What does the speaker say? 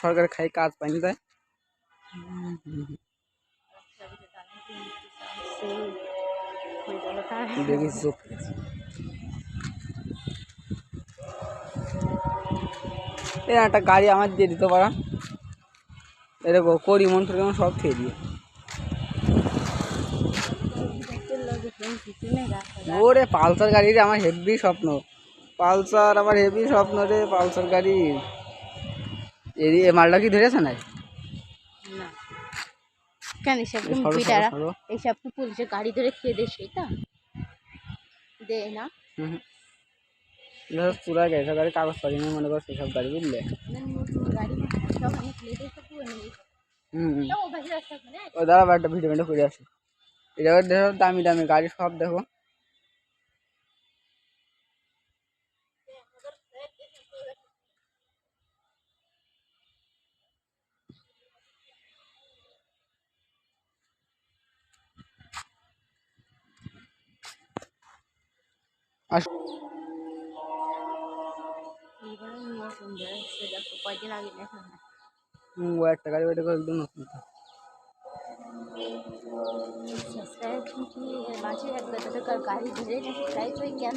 সরকার খাই কাজ পাইনি তাই। চোখ একটা গাড়ি আমার দিয়ে দিতে পারা। এই দেখো করিমন টরিমন সব খেয়ে দিয়ে। ওরে পালসার গাড়ি আমার হেভি স্বপ্ন। পালসার আমার হেভি স্বপ্ন রে পালসার গাড়ি। এই মালটা কি ধরেছে না। কেন এসব সরো। এইসব কি পুলিশের গাড়ি ধরে খেয়ে দে সেটা দে না। চূড়ায় গাড়ি সব গাড়ি কাগজ পারি মনে করো সেসব গাড়ি বুঝলে? ও দাঁড়া একটা ভিডিও ভিডিও করে আসি। এটা দেখো দামি দামি গাড়ি সব দেখো আস এইবারে নতুন বেরোচ্ছে দেখো কয়দিন আগে দেখা না হুম, ও একটা গাড়ি ওইটা করে একদম নতুন তো। সাবস্ক্রাইব কি মাঝে একবার তাদের গাড়ি ধরে নাকি তাই তো কেন